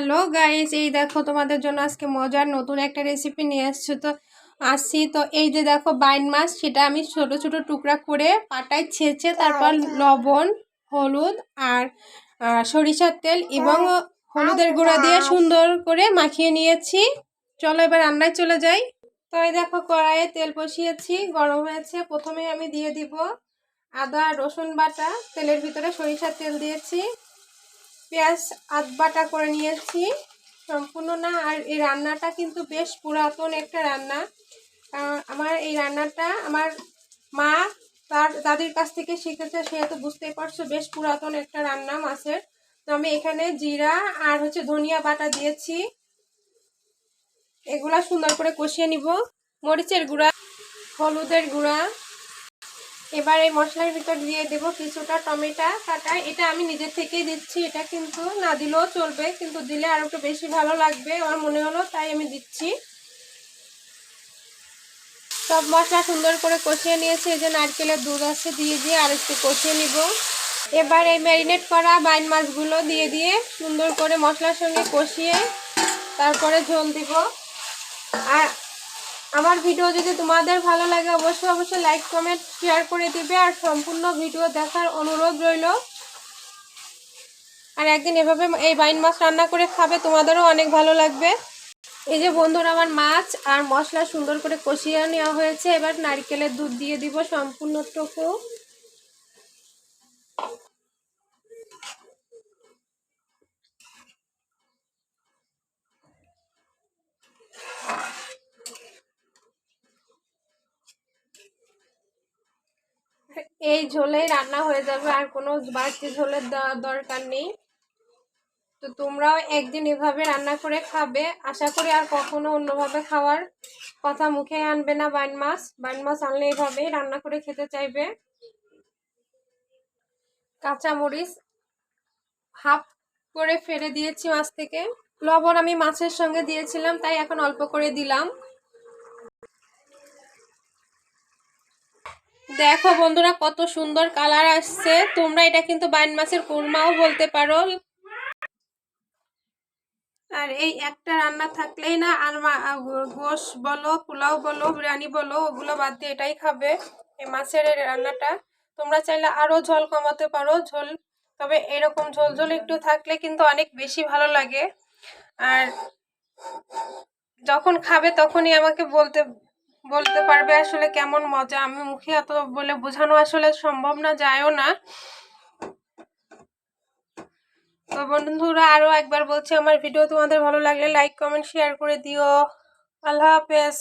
Hello guys এই দেখো তোমাদের জন্য আজকে মজার নতুন একটা রেসিপি নিয়ে আসছো। তো আসছি তো এই যে দেখো বাইন মাছ সেটা আমি ছোট ছোট টুকরা করে পাটায় ছেঁচে তারপর লবণ হলুদ আর সরিষার তেল এবং হলুদের গুঁড়া দিয়ে সুন্দর করে মাখিয়ে নিয়েছি। চলো এবার রান্নায় চলে যাই। তো এই দেখো কড়াইয়ে তেল বসিয়েছি গরম হয়েছে। প্রথমে আমি দিয়ে দিব আদা রসুন বাটা তেলের ভিতরে সরিষার তেল দিয়েছি। পেঁয়াজ আধ বাটা করে নিয়েছি, সম্পূর্ণ না, আর এই রান্নাটা কিন্তু বেশ পুরাতন একটা রান্না। কারণ আমার এই রান্নাটা আমার মা তার, দাদির কাছ থেকে শিখেছে, সেহেতু বুঝতেই পারছ, বেশ পুরাতন একটা রান্না মাছের। তো আমি এখানে জিরা আর হচ্ছে ধনিয়া বাটা দিয়েছি। এগুলা সুন্দর করে কষিয়ে নিব। মরিচের গুঁড়া, হলুদের গুঁড়া এবার এই মশলার ভিতর দিয়ে দেব কিছুটা টমেটো কাটা। এটা আমি নিজে থেকেই দিচ্ছি, এটা কিন্তু না দিলেও চলবে, কিন্তু দিলে আরও একটু বেশি ভালো লাগবে, আমার মনে হলো, তাই আমি দিচ্ছি। সব মশলা সুন্দর করে কষিয়ে নিয়েছি, এই যে নারকেলের দুধ আছে, দিয়ে দিয়ে আর একটু কষিয়ে নিব। এবার এই ম্যারিনেট করা বাইন মাছগুলো দিয়ে দিয়ে সুন্দর করে মশলার সঙ্গে কষিয়ে তারপরে ঝোল দিব। আর আমার ভিডিও যদি তোমাদের ভালো লাগে, অবশ্যই অবশ্যই লাইক কমেন্ট শেয়ার করে দিবে আর সম্পূর্ণ ভিডিও দেখার অনুরোধ রইল। আর একদিন এভাবে এই বাইন মাছ রান্না করে খাবে, তোমাদেরও অনেক ভালো লাগবে। এই যে বন্ধুরা, আমার মাছ আর মশলা সুন্দর করে কষিয়ে নেওয়া হয়েছে। এবার নারকেলের দুধ দিয়ে দিব সম্পূর্ণটুকু এই ঝোলেই রান্না হয়ে যাবে আর কোনো বাড়তি ঝোলের দরকার নেই। তো তোমরাও একদিন এভাবে রান্না করে খাবে। আশা করি আর কখনো অন্যভাবে খাওয়ার কথা মুখে আনবে না বাইন মাছ। বাইন মাছ আনলে এভাবেই রান্না করে খেতে চাইবে। কাঁচামরিচ হাফ করে ফেলে দিয়েছি মাছ থেকে। লবণ আমি মাছের সঙ্গে দিয়েছিলাম, তাই এখন অল্প করে দিলাম। দেখো বন্ধুরা, কত সুন্দর কালার আসছে। তোমরা এটা কিন্তু বাইন মাছের কুরমাও বলতে পারো। আর এই একটা রান্না থাকলেই না, আর গোশ বলো, পোলাও বলো, বিরিয়ানি বলো, ওগুলো বাদ দিয়ে এটাই খাবে এই মাছের রান্নাটা। তোমরা চাইলে আরও ঝোল কমাতে পারো, ঝোল। তবে এরকম ঝোল ঝোল একটু থাকলে কিন্তু অনেক বেশি ভালো লাগে। আর যখন খাবে তখনই আমাকে বলতে বলতে পারবে আসলে কেমন মজা। আমি মুখে এত বলে বোঝানো আসলে সম্ভব না, যায়ও না। তো বন্ধুরা, আরও একবার বলছি, আমার ভিডিও তোমাদের ভালো লাগলে লাইক কমেন্ট শেয়ার করে দিও। আল্লাহ হাফেজ।